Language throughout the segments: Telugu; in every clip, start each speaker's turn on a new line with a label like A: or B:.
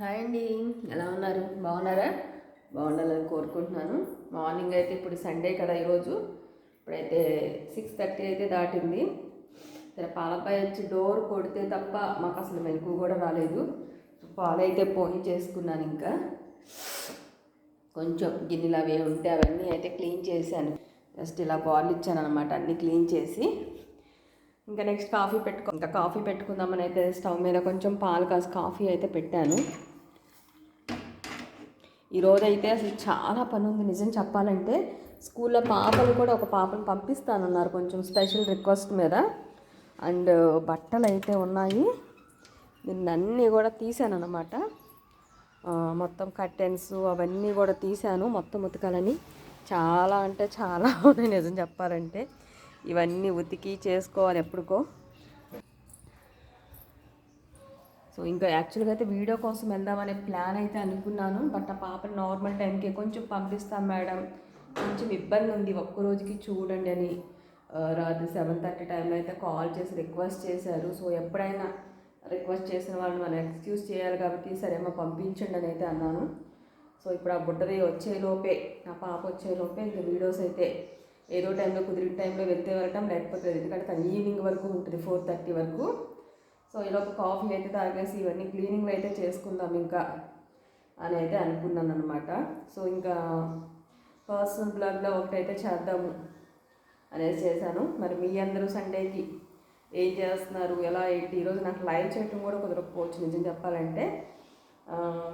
A: హాయ్ అండి. ఎలా ఉన్నారు? బాగున్నారా? బాగుండాలని కోరుకుంటున్నాను. మార్నింగ్ అయితే ఇప్పుడు సండే కదా ఈరోజు. ఇప్పుడైతే సిక్స్ థర్టీ అయితే దాటింది. పాలపై వచ్చి డోర్ కొడితే తప్ప మాకు అసలు మెలకు కూడా రాలేదు. పాలైతే పోయి చేసుకున్నాను ఇంకా. కొంచెం గిన్నెలు అవి ఉంటే అవన్నీ అయితే క్లీన్ చేశాను. జస్ట్ ఇలా బాల్ ఇచ్చాను అనమాట అన్నీ క్లీన్ చేసి. ఇంకా నెక్స్ట్ కాఫీ పెట్టుకో ఇంకా కాఫీ పెట్టుకుందామని అయితే స్టవ్ మీద కొంచెం పాలు కాసి కాఫీ అయితే పెట్టాను. ఈరోజు అయితే అసలు చాలా పని ఉంది నిజం చెప్పాలంటే స్కూల్లో పాపలు కూడా ఒక పాపను పంపిస్తానన్నారు కొంచెం స్పెషల్ రిక్వెస్ట్ మీద. అండ్ బట్టలు అయితే ఉన్నాయి. నిన్నన్నీ కూడా తీశాను అనమాట మొత్తం కర్టెన్స్ అవన్నీ కూడా తీసాను మొత్తం ఉతకాలని. చాలా అంటే చాలా ఉన్నాయి నిజం చెప్పాలంటే. ఇవన్నీ ఉతికి చేసుకోవాలి ఎప్పుడుకో. సో ఇంకా యాక్చువల్గా అయితే వీడియో కోసం వెళ్దామనే ప్లాన్ అయితే అనుకున్నాను. బట్ ఆ పాపని నార్మల్ టైంకి కొంచెం పంపిస్తాం మేడం కొంచెం ఇబ్బంది ఉంది. ఒక్క రోజుకి చూడండి అని రాత్రి సెవెన్ థర్టీ టైంలో అయితే కాల్ చేసి రిక్వెస్ట్ చేశారు. సో ఎప్పుడైనా రిక్వెస్ట్ చేసిన వాళ్ళని మనం ఎక్స్క్యూజ్ చేయాలి కాబట్టి సరే మా పంపించండి అని అయితే అన్నాను. సో ఇప్పుడు ఆ బుట్టది వచ్చేలోపే నా పాప వచ్చేలోపే ఇంకా వీడియోస్ అయితే ఏదో టైంలో కుదిరిన టైంలో వెళ్తే వెళ్ళటం లేకపోతే ఎందుకంటే తను ఈవినింగ్ వరకు ఉంటుంది ఫోర్ థర్టీ వరకు. సో ఈలోపు కాఫీ అయితే తాగేసి ఇవన్నీ క్లీనింగ్లు అయితే చేసుకుందాం ఇంకా అని అయితే అనుకున్నాను అనమాట సో ఇంకా పర్సనల్ బ్లాగ్లో ఒకటైతే చేద్దాము అనేది చేశాను. మరి మీ అందరూ సండేకి ఏం చేస్తున్నారు? ఎలా ఏంటి? ఈరోజు నాకు లైవ్ చేయటం కూడా కుదరకపోవచ్చు నిజం చెప్పాలంటే.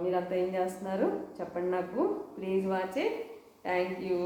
A: మీరంతా ఏం చేస్తున్నారు? చెప్పండి నాకు. Please watch thank you.